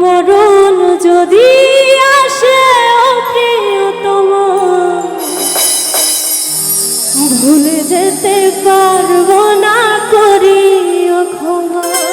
মরণ যদি আসে প্রিয়তম ভুলে যেতে পারব না করি ক্ষমা।